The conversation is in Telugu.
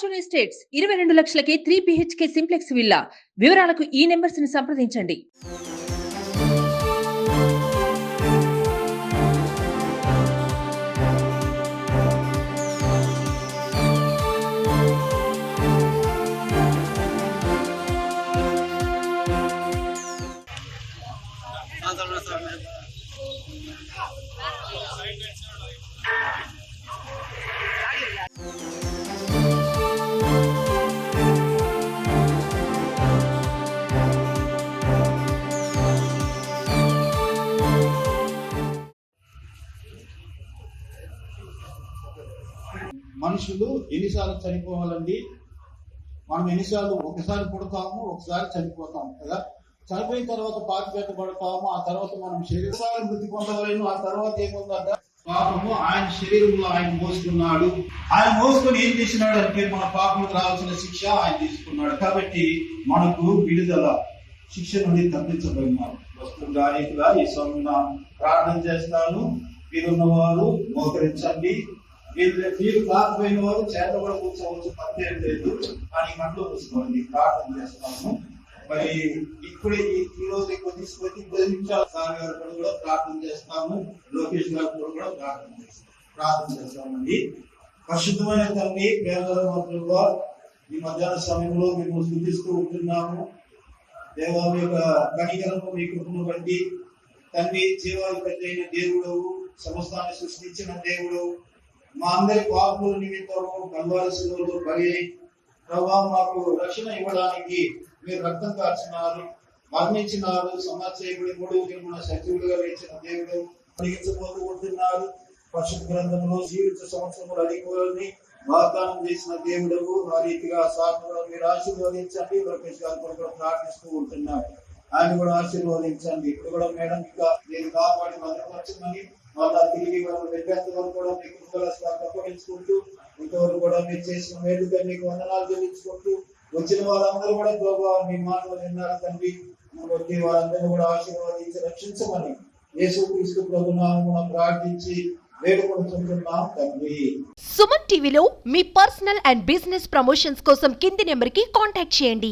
ఫార్చ్యూన్ ఎస్టేట్స్ ఇరవై రెండు లక్షలకే త్రీ బిహెచ్కే సింప్లెక్స్ విల్లా వివరాలకు ఈ నెంబర్స్ని సంప్రదించండి మనుషులు ఎన్నిసార్లు చనిపోవాలండి? మనం ఎన్నిసార్లు ఒకసారి పుడతాము ఒకసారి చనిపోతాము కదా? చనిపోయిన తర్వాత పాతి పడతాము ఆ తర్వాత మనం శరీరం మృతి పొందవలేము ఆ తర్వాత ఏముందంట పాపము ఆయన శరీరంలో ఆయన మోసుకున్నాడు. ఆయన మోసుకొని ఏం చేసినాడు అంటే మన పాపలకు రావాల్సిన శిక్ష ఆయన తీసుకున్నాడు. కాబట్టి మనకు విడుదల శిక్ష నుండి తప్పించబడినారు. వస్తువు రీతిగా ఈ స్వామి ప్రార్థన చేస్తాను. మీరున్నవారు మోకరించండి. మీరు మీరు కాకపోయిన వారు చేత కూడా కూర్చోవచ్చు తప్పేం లేదు. అని మనలో కూర్చోండి ప్రార్థన చేస్తాము మరి ఇప్పుడే ఈ రోజు ఎక్కువ తీసుకొచ్చి పది నిమిషాలు సార్ గారు కూడా ప్రార్థన చేస్తాము. లోకేష్ గారు కూడా ప్రార్థన చేస్తాం ప్రార్థన చేస్తామండి. పరిశుద్ధమైన తల్లి పేదల మంత్రులుగా ఈ మధ్యాహ్న సమయంలో మేము స్థుతిస్తూ ఉంటున్నాము. దేవా మీ యొక్క కనికరము మీ కృపను బట్టి తండ్రి జీవాధిపతి అయిన దేవుడు సమస్తాన్ని సృష్టించిన దేవుడు మా అందరి పాపముల నిమిత్తము కల్వారసులు బలి ప్రభా మాకు రక్షణ ఇవ్వడానికి మీరు రక్తం కార్చినారు మరణించినారు సమాజేయుడు మూడు దినమున లేచిన దేవుడు అడిగించబోతూ పరిశుద్ధ గ్రంథంలో జీవిత సంవత్సరములు అడిగిపోని వాగ్దానం చేసిన దేవుడు ఆ రీతిగా సాధనలో మీరు ఆశీర్వదించండి. లోకేష్ గారు కూడా కూడా ప్రార్థిస్తూ ఉంటున్నారు. ఆయన కూడా ఆశీర్వదించండి. ఇప్పుడు కూడా మేడం ఇంకా నేను కాపాడి భద్రపరచమని తిరిగి మనం కూడా మీకు ఇంతవరకు కూడా మీరు చేసిన మీకు వందనాలు చెల్లించుకుంటూ వచ్చిన వారందరూ కూడా ప్రభావ మీ మాటలు విన్నారు తండ్రి. వచ్చి వారందరూ కూడా ఆశీర్వాదించి రక్షించమని యేసు క్రీస్తు ప్రభునామమున ప్రార్థించి వేడుకుంటున్నాం తండ్రి. సుమన్ టీవీలో మీ పర్సనల్ అండ్ బిజినెస్ ప్రమోషన్స్ కోసం కింది నెంబర్కి కాంటాక్ట్ చేయండి.